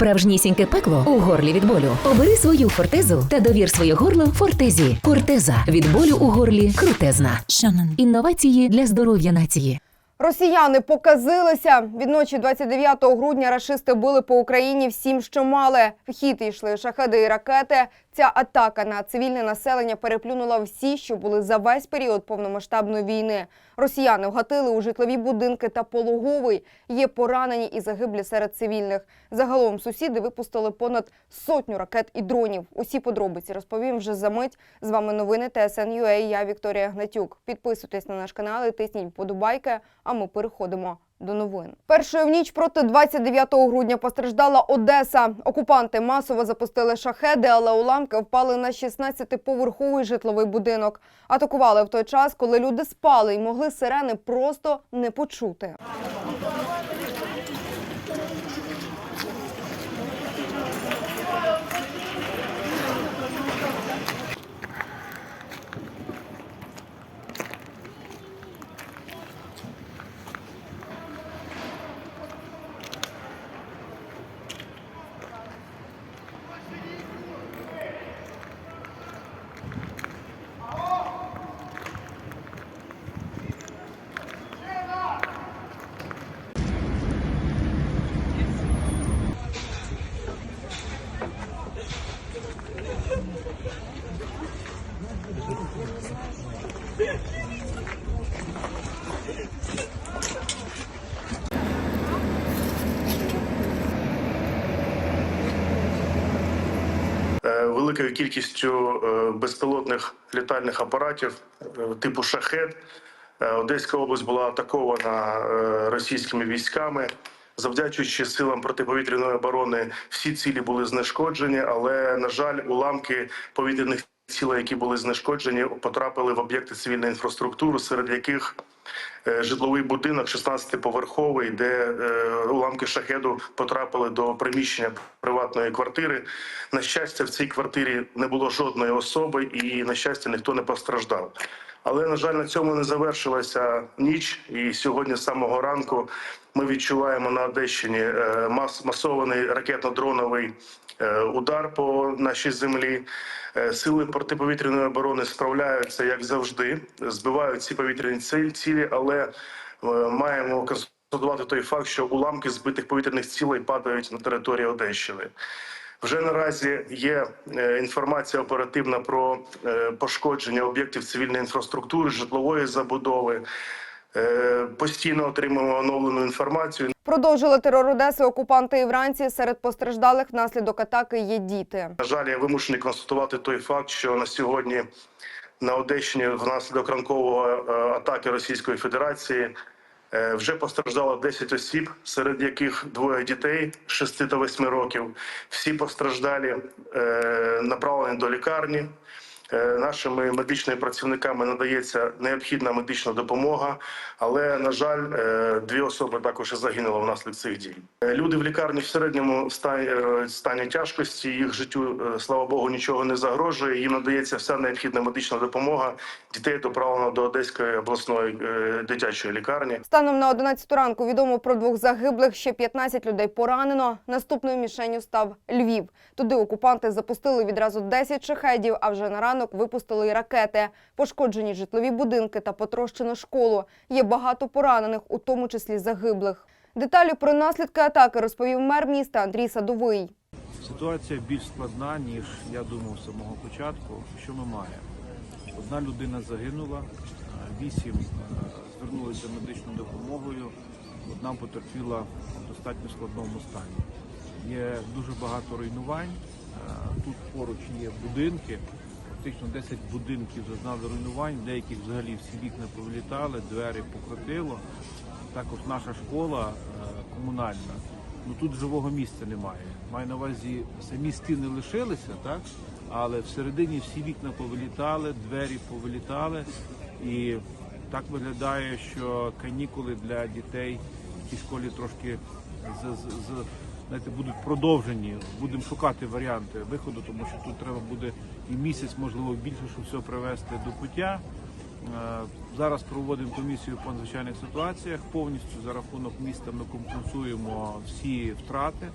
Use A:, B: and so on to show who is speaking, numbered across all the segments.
A: Справжнісіньке пекло у горлі від болю. Обери свою фортезу та довір своє горло фортезі. Фортеза від болю у горлі крутезна.
B: Шанан.
A: Інновації для здоров'я нації.
C: Росіяни показилися. Від ночі 29 грудня рашисти били по Україні всім, що мали. В хід йшли шахеди і ракети. Ця атака на цивільне населення переплюнула всі, що були за весь період повномасштабної війни. Росіяни вгатили у житлові будинки та пологовий. Є поранені і загиблі серед цивільних. Загалом сусіди випустили понад сотню ракет і дронів. Усі подробиці розповім вже за мить. З вами новини ТСН.UA. Я Вікторія Гнатюк. Підписуйтесь на наш канал і тисніть вподобайки. А ми переходимо до новин. Першою в ніч проти 29 грудня постраждала Одеса. Окупанти масово запустили шахеди, але уламки впали на 16-поверховий житловий будинок. Атакували в той час, коли люди спали і могли сирени просто не почути.
D: Е, великою кількістю е, безпілотних літальних апаратів е, типу шахет. Е, Одеська область була атакована російськими військами. Завдячуючи силам протиповітряної оборони, всі цілі були знешкоджені, але на жаль, уламки повітряних цілей, які були знешкоджені, потрапили в об'єкти цивільної інфраструктури, серед яких житловий будинок 16-поверховий, де е, уламки шахеду потрапили до приміщення приватної квартири. На щастя, в цій квартирі не було жодної особи, і на щастя, ніхто не постраждав. Але на жаль, на цьому не завершилася ніч. І сьогодні з самого ранку ми відчуваємо на Одещині е, мас масований ракетно-дроновий е, удар по нашій землі. Е, Сили протиповітряної оборони справляються як завжди, збивають ці повітряні цілі, але е, маємо констатувати той факт, що уламки збитих повітряних цілей падають на території Одещини. Вже наразі є е, інформація оперативна про е, пошкодження об'єктів цивільної інфраструктури, житлової забудови. Е, Постійно отримуємо оновлену інформацію.
C: Продовжили терор Одеси окупанти і вранці. Серед постраждалих внаслідок атаки є діти.
D: На жаль, я вимушений констатувати той факт, що на сьогодні на Одещині внаслідок ранкового е, атаки Російської Федерації е, вже постраждало 10 осіб, серед яких двоє дітей 6 та 8 років. Всі постраждалі направлені до лікарні. Е, Нашими медичними працівниками надається необхідна медична допомога, але на жаль, е, дві особи також загинули внаслідок цих дій. Е, Люди в лікарні в середньому стані, тяжкості. Їх життю, слава Богу, нічого не загрожує. Їм надається вся необхідна медична допомога. Дітей доправлено до Одеської обласної дитячої лікарні.
C: Станом на 11 ранку відомо про двох загиблих, ще 15 людей поранено. Наступною мішенню став Львів. Туди окупанти запустили відразу 10 шахедів, а вже на ранок випустили й ракети. Пошкоджені житлові будинки та потрощено школу. Є багато поранених, у тому числі загиблих. Деталі про наслідки атаки розповів мер міста Андрій Садовий.
E: Ситуація більш складна, ніж я думав з самого початку. Що ми маємо? Одна людина загинула, вісім е, звернулися медичною допомогою, одна потерпіла в достатньо складному стані. Є дуже багато руйнувань. Е, Тут поруч є будинки. Фактично 10 будинків зазнали руйнувань, деяких взагалі всі вікна повилітали, двері покрутило. Також наша школа е, комунальна. Ну тут живого місця немає. Маю на увазі, самі стіни лишилися, так? Але всередині всі вікна повилітали, двері повилітали. І так виглядає, що канікули для дітей в цій школі трошки з знаєте, будуть продовжені. Будемо шукати варіанти виходу, тому що тут треба буде і місяць, можливо, більше, щоб все привести до пуття. Е, Зараз проводимо комісію по надзвичайних ситуаціях. Повністю за рахунок міста ми компенсуємо всі втрати.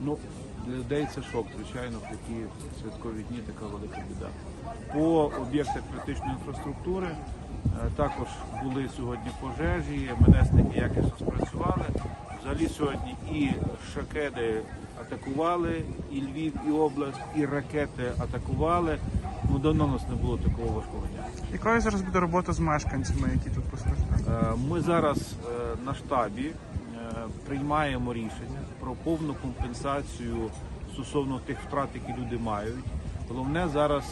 E: Ну, для людей це шок, звичайно, в такі святкові дні така велика біда. По об'єктах критичної інфраструктури е, також були сьогодні пожежі, МНСники якісно спрацювали. Взагалі сьогодні і шакеди атакували, і Львів, і область, і ракети атакували. Ну, давно у нас не було такого важкого дня.
B: Якою зараз буде робота з мешканцями, які тут постраждали?
E: Е, Ми зараз е, на штабі е, приймаємо рішення про повну компенсацію стосовно тих втрат, які люди мають. Головне зараз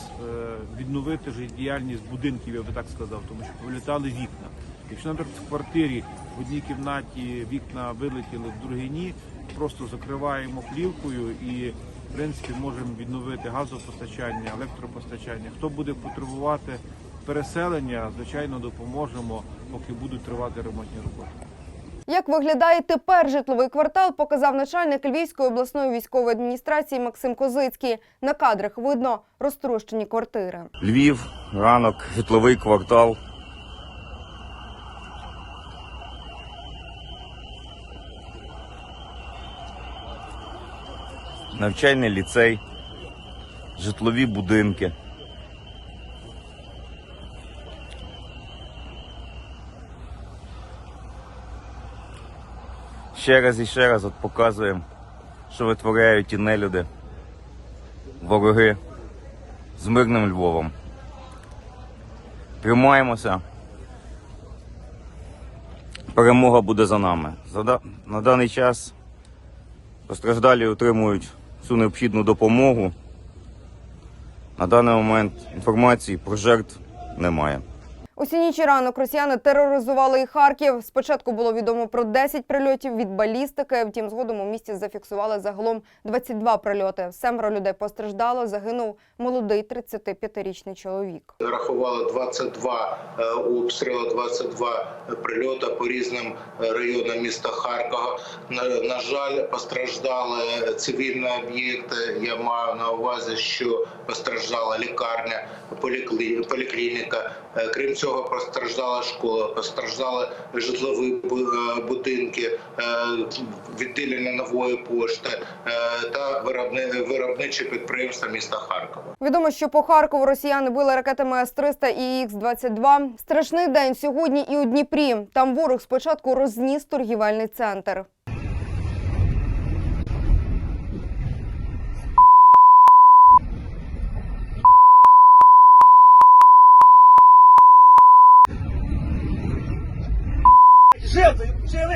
E: відновити життєдіяльність будинків, я би так сказав, тому що вилітали вікна. Якщо, наприклад, в квартирі в одній кімнаті вікна вилетіли, в другій ні, просто закриваємо плівкою і в принципі можемо відновити газопостачання, електропостачання. Хто буде потребувати переселення, звичайно, допоможемо, поки будуть тривати ремонтні роботи.
C: Як виглядає тепер житловий квартал, показав начальник Львівської обласної військової адміністрації Максим Козицький. На кадрах видно розтрощені квартири.
F: Львів, ранок, житловий квартал. Навчальний ліцей, житлові будинки. Ще раз і ще раз от показуємо, що витворяють ті нелюди, вороги з мирним Львовом. Тримаємося. Перемога буде за нами. На даний час постраждалі отримують всю необхідну допомогу. На даний момент інформації про жертв немає.
C: Усі ніч і ранок росіяни тероризували і Харків. Спочатку було відомо про 10 прильотів від балістики. Втім, згодом у місті зафіксували загалом 22 прильоти. Семеро людей постраждало. Загинув молодий 35-річний чоловік.
G: Рахували 22 е, обстріли, 22 прильоти по різним е, районам міста Харкова. На, на жаль, постраждали цивільні об'єкти. Я маю на увазі, що постраждала лікарня, поліклі- поліклініка. Е, Крім цього, постраждала школа, постраждали житлові е, будинки, е, відділення нової пошти та виробни- виробничі підприємства міста Харкова.
C: Відомо, що по Харкову росіяни били ракетами С-300 і Х-22. Страшний день сьогодні і у Дніпрі. Там ворог спочатку розніс торгівельний центр.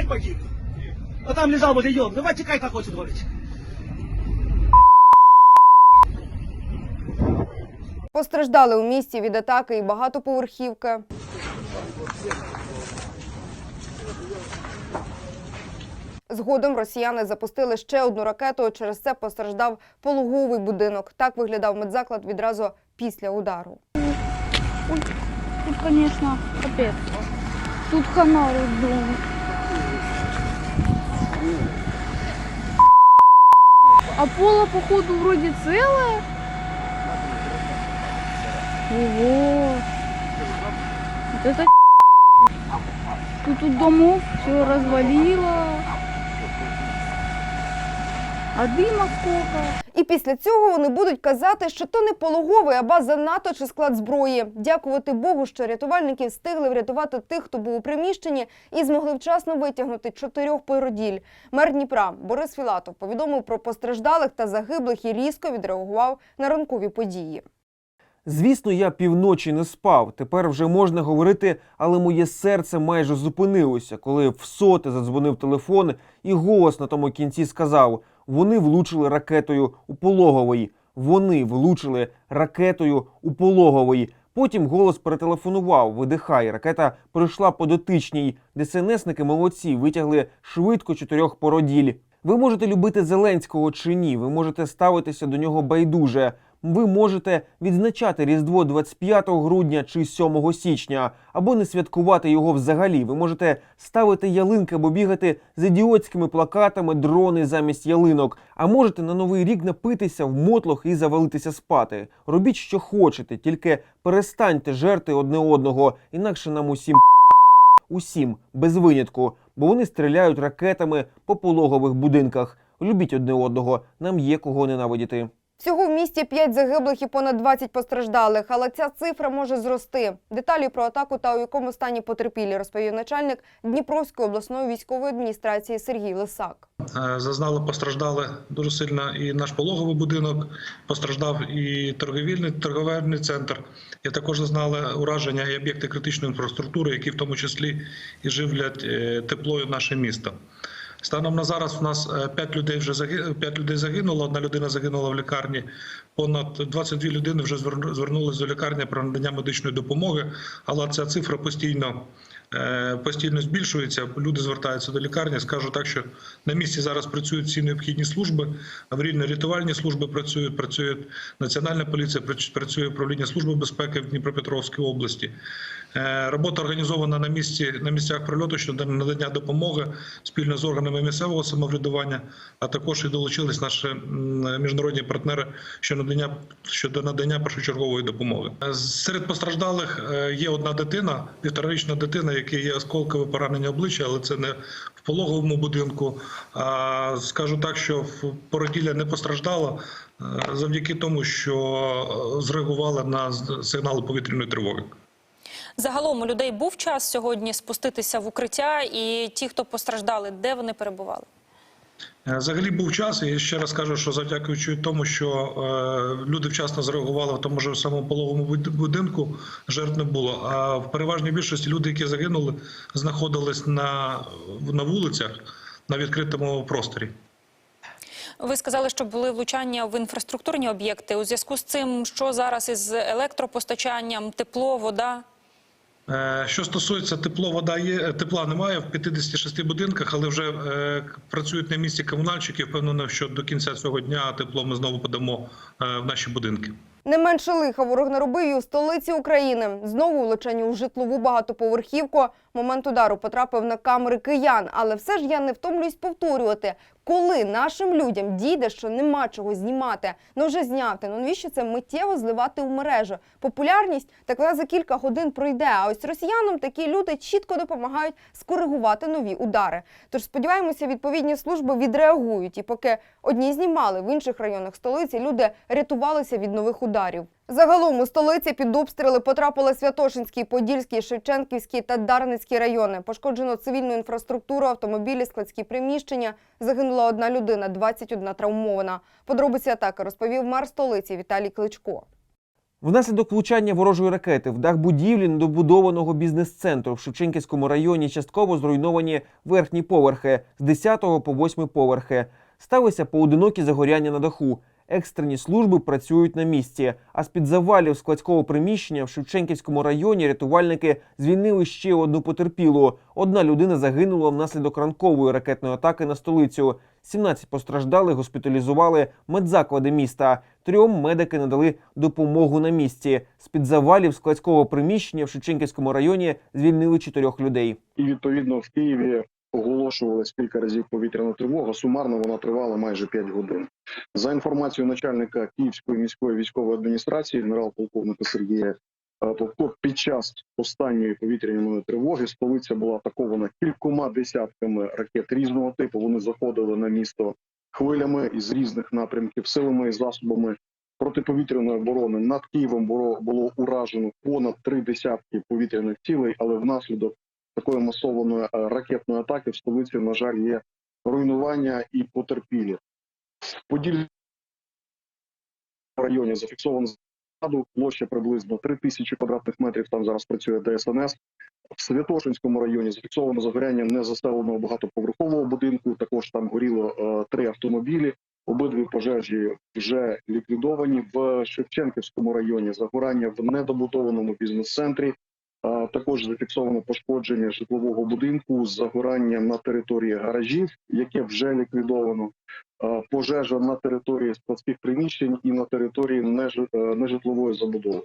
H: Человек погиб. А там лежал возле елки. Давай текай, как хочет говорить.
C: Постраждали у місті від атаки і багатоповерхівки. Згодом росіяни запустили ще одну ракету. Через це постраждав пологовий будинок. Так виглядав медзаклад відразу після удару.
I: Тут, конечно, капец. Тут хана роддом. А пола, походу, вроде целая. Ого. Вот это Тут, тут домов все развалило. А дыма сколько.
C: І після цього вони будуть казати, що то не пологовий, а база НАТО чи склад зброї. Дякувати Богу, що рятувальники встигли врятувати тих, хто був у приміщенні, і змогли вчасно витягнути чотирьох породіль. Мер Дніпра Борис Філатов повідомив про постраждалих та загиблих і різко відреагував на ранкові події.
J: Звісно, я півночі не спав. Тепер вже можна говорити, але моє серце майже зупинилося, коли в соте задзвонив телефон, і голос на тому кінці сказав: вони влучили ракетою у пологовий. Вони влучили ракетою у пологовий. Потім голос перетелефонував. Видихай. Ракета пройшла по дотичній. ДСНСники молодці витягли швидко чотирьох породіль. Ви можете любити Зеленського чи ні. Ви можете ставитися до нього байдуже. Ви можете відзначати Різдво 25 грудня чи 7 січня, або не святкувати його взагалі. Ви можете ставити ялинки або бігати з ідіотськими плакатами дрони замість ялинок. А можете на новий рік напитися в мотлох і завалитися спати. Робіть, що хочете, тільки перестаньте жерти одне одного, інакше нам усім усім без винятку, бо вони стріляють ракетами по пологових будинках. Любіть одне одного, нам є кого ненавидіти.
C: Всього в місті 5 загиблих і понад 20 постраждалих, але ця цифра може зрости. Деталі про атаку та у якому стані потерпілі розповів начальник Дніпровської обласної військової адміністрації Сергій Лисак.
K: Е, Зазнали постраждали дуже сильно і наш пологовий будинок, постраждав і торговельний торговельний центр. І також зазнали ураження і об'єкти критичної інфраструктури, які в тому числі і живлять е, теплою наше місто. Станом на зараз у нас 5 людей вже заги- 5 людей загинуло. Одна людина загинула в лікарні. Понад 22 людини вже зверну- звернулись до лікарні про надання медичної допомоги. Але ця цифра постійно е, постійно збільшується. Люди звертаються до лікарні. Скажу так, що на місці зараз працюють всі необхідні служби. Аварійно-рятувальні служби працюють. Працює Національна поліція, прац- працює управління служби безпеки в Дніпропетровській області. Е, Робота організована на місці на місцях прильоту щодо надання допомоги спільно з органами місцевого самоврядування, а також і долучились наші міжнародні партнери щодо надання щодо надання першочергової допомоги. Серед постраждалих е, є одна дитина, півторарічна дитина, яка є осколкове поранення обличчя, але це не в пологовому будинку. А скажу так, що породілля не постраждала е, завдяки тому, що зреагувала на сигнали повітряної тривоги.
L: Загалом у людей був час сьогодні спуститися в укриття, і ті, хто постраждали, де вони перебували?
K: Е, Взагалі був час, і я ще раз кажу, що завдякуючи тому, що е, люди вчасно зреагували в тому ж самому пологовому будинку, жертв не було. А в переважній більшості люди, які загинули, знаходились на, на вулицях на відкритому просторі.
L: Ви сказали, що були влучання в інфраструктурні об'єкти. У зв'язку з цим, що зараз із електропостачанням, тепло, вода?
K: Е, Що стосується тепло, вода є е, тепла немає в 56 будинках, але вже е, працюють на місці комунальщики. Впевнено, що до кінця цього дня тепло ми знову подамо в наші будинки.
C: Не менше лиха ворог наробив у столиці України. Знову влучання у житлову багатоповерхівку. Момент удару потрапив на камери киян. Але все ж я не втомлююсь повторювати, коли нашим людям дійде, що нема чого знімати. Ну вже зняти. Ну навіщо це миттєво зливати у мережу? Популярність так вона за кілька годин пройде. А ось росіянам такі люди чітко допомагають скоригувати нові удари. Тож сподіваємося, відповідні служби відреагують. І поки одні знімали в інших районах столиці, люди рятувалися від нових ударів. Загалом у столиці під обстріли потрапили Святошинський, Подільський, Шевченківський та Дарницький райони. Пошкоджено цивільну інфраструктуру, автомобілі, складські приміщення. Загинула одна людина, 21 травмована. Подробиці атаки розповів мер столиці Віталій Кличко.
J: Внаслідок влучання ворожої ракети в дах будівлі недобудованого бізнес-центру в Шевченківському районі частково зруйновані верхні поверхи з 10 по 8 поверхи. Сталися поодинокі загоряння на даху. Екстрені служби працюють на місці. А з під завалів складського приміщення в Шевченківському районі рятувальники звільнили ще одну потерпілу. Одна людина загинула внаслідок ранкової ракетної атаки на столицю. 17 постраждалих госпіталізували медзаклади міста. Трьом медики надали допомогу на місці. З під завалів складського приміщення в Шевченківському районі звільнили чотирьох людей.
M: І відповідно в Києві оголошувалась кілька разів повітряна тривога. Сумарно вона тривала майже 5 годин. За інформацією начальника Київської міської військової адміністрації, генерал-полковника Сергія е, Попко, під час останньої повітряної тривоги столиця була атакована кількома десятками ракет різного типу. Вони заходили на місто хвилями із різних напрямків, силами і засобами протиповітряної оборони. Над Києвом було, було уражено понад три десятки повітряних цілей, але внаслідок такої масованої е, ракетної атаки в столиці, на жаль, є руйнування і потерпілі. В Подільському районі зафіксовано зраду, площа приблизно 3 тисячі квадратних метрів. Там зараз працює ДСНС. В Святошинському районі зафіксовано загоряння незаселеного багатоповерхового будинку. Також там горіло е, три автомобілі. Обидві пожежі вже ліквідовані. В Шевченківському районі загорання в недобудованому бізнес-центрі. Також зафіксовано пошкодження житлового будинку, загорання на території гаражів, яке вже ліквідовано, пожежа на території складських приміщень і на території е, нежитлової забудови.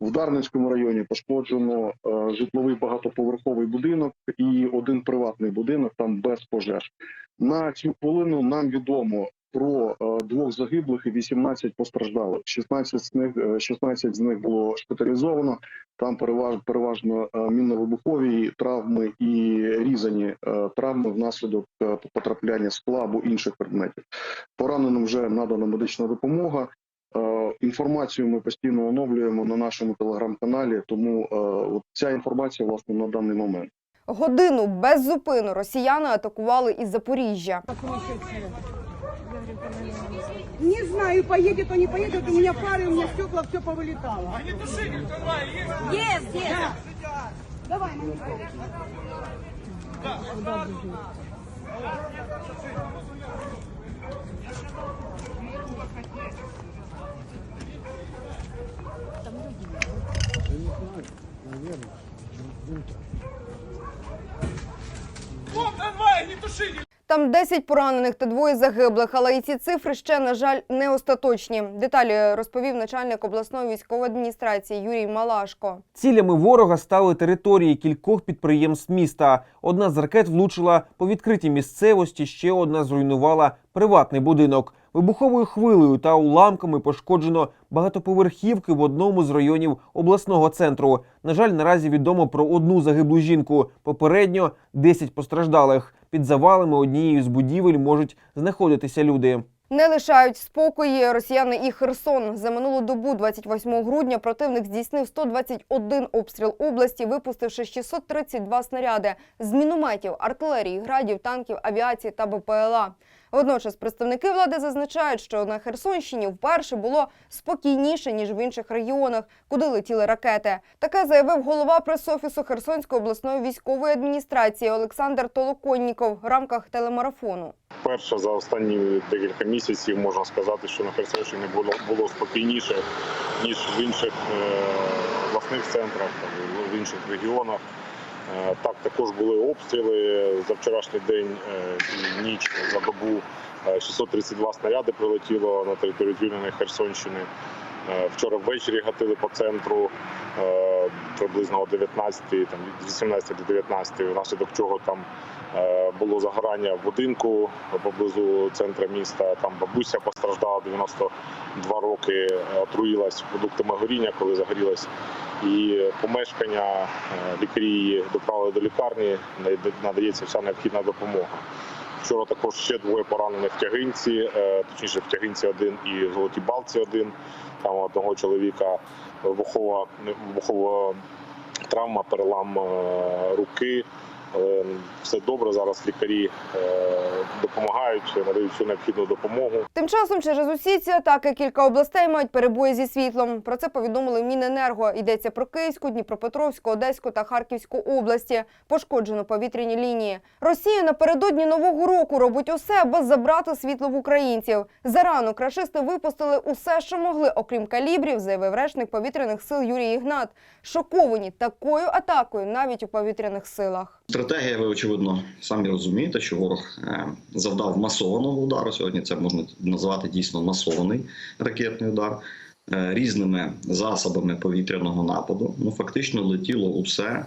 M: В Дарницькому районі пошкоджено е, житловий багатоповерховий будинок і один приватний будинок там без пожеж. На цю хвилину нам відомо про е, двох загиблих і 18 постраждалих. 16 з них е, 16 з них було шпиталізовано. Там переваж, переважно е, мінно-вибухові травми і різані е, травми внаслідок е, потрапляння скла або інших предметів. Пораненим вже надана медична допомога. Е, Інформацію ми постійно оновлюємо на нашому телеграм-каналі, тому е, ця інформація власне на даний момент.
C: Годину без зупину росіяни атакували із Запоріжжя.
N: Не знаю, поедет он, не поедет. У меня пары, у меня стекла, все повылетало. А не тушитель трамвай есть? Есть, есть. Да. Давай,
C: Манько. Да. Не знаю. Вот трамвай, не тушитель. 10 поранених та двоє загиблих, але і ці цифри ще, на жаль, не остаточні. Деталі розповів начальник обласної військової адміністрації Юрій Малашко.
J: Цілями ворога стали території кількох підприємств міста. Одна з ракет влучила по відкритій місцевості, ще одна зруйнувала приватний будинок. Вибуховою хвилею та уламками пошкоджено багатоповерхівки в одному з районів обласного центру. На жаль, наразі відомо про одну загиблу жінку. Попередньо 10 постраждалих. Під завалами однієї з будівель можуть знаходитися люди.
C: Не лишають спокої росіяни і Херсон. За минулу добу, 28 грудня, противник здійснив 121 обстріл області, випустивши 632 снаряди з мінометів, артилерії, градів, танків, авіації та БПЛА. Водночас представники влади зазначають, що на Херсонщині вперше було спокійніше ніж в інших регіонах, куди летіли ракети. Таке заявив голова прес-офісу Херсонської обласної військової адміністрації Олександр Толоконніков в рамках телемарафону.
O: Перше за останні декілька місяців можна сказати, що на Херсонщині було було спокійніше ніж в інших е, обласних центрах, в інших регіонах. Е, Так також були обстріли за вчорашній день е, і ніч за добу. е, 632 снаряди прилетіло на територію звільненої Херсонщини. Вчора ввечері гатили по центру приблизно о 19, там від 18 до 19, внаслідок чого там е, було загорання в будинку поблизу центру міста. Там бабуся постраждала 92 роки, е, отруїлась продуктами горіння, коли загорілась. І помешкання е, лікарі доправили до лікарні, надається вся необхідна допомога. Вчора також ще двоє поранених в тягинці, е, точніше в тягинці один і в золотій балці один. Там одного чоловіка вибухова, вухова травма, перелам е, руки. Але все добре. Зараз лікарі е, допомагають, надають всю необхідну допомогу.
C: Тим часом через усі ці атаки кілька областей мають перебої зі світлом. Про це повідомили Міненерго. Йдеться про Київську, Дніпропетровську, Одеську та Харківську області. Пошкоджено повітряні лінії. Росія напередодні нового року робить усе, аби забрати світло в українців. Зарано рашисти випустили усе, що могли, окрім калібрів, заявив речник повітряних сил Юрій Ігнат. Шоковані такою атакою навіть у повітряних силах.
P: Стратегія, ви очевидно самі розумієте, що ворог е, завдав масованого удару. Сьогодні це можна назвати дійсно масований ракетний удар е, різними засобами повітряного нападу. Ну фактично летіло усе.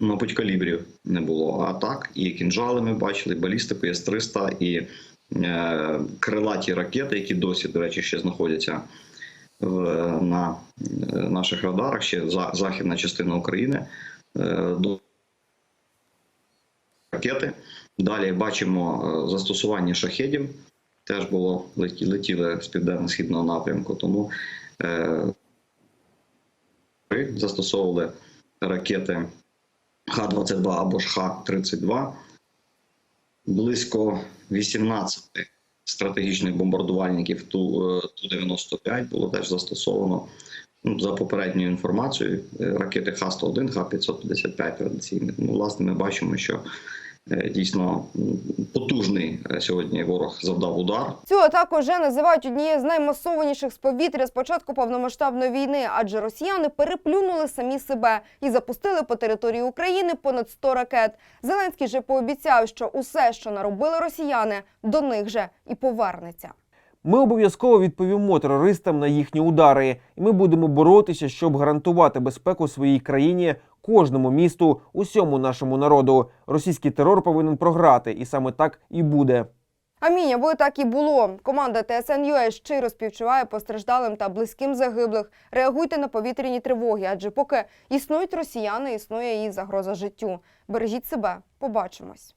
P: Мабуть, калібрів не було. А так, і кінжали ми бачили, і балістику С-300, і е, крилаті ракети, які досі, до речі, ще знаходяться в, на е, наших радарах, ще за, західна частина України. Е, ракети. Далі бачимо е, застосування шахедів. Теж було летіли з південно-східного напрямку. Тому е, застосовували ракети Х-22 або ж Х-32. Близько 18 стратегічних бомбардувальників Ту- е, Ту-95 було теж застосовано. Ну, за попередньою інформацією, е, ракети Х-101, Х-555 традиційні. Ну, власне, ми бачимо, що е, дійсно потужний е, сьогодні ворог завдав удар.
C: Цю атаку вже називають однією з наймасованіших з повітря з початку повномасштабної війни, адже росіяни переплюнули самі себе і запустили по території України понад 100 ракет. Зеленський же пообіцяв, що усе, що наробили росіяни, до них же і повернеться.
J: Ми обов'язково відповімо терористам на їхні удари, і ми будемо боротися, щоб гарантувати безпеку своїй країні, кожному місту, усьому нашому народу. Російський терор повинен програти, і саме так і буде.
C: Амінь, аби так і було. Команда ТСН.UA щиро співчуває постраждалим та близьким загиблих. Реагуйте на повітряні тривоги, адже поки існують росіяни, існує і загроза життю. Бережіть себе, побачимось.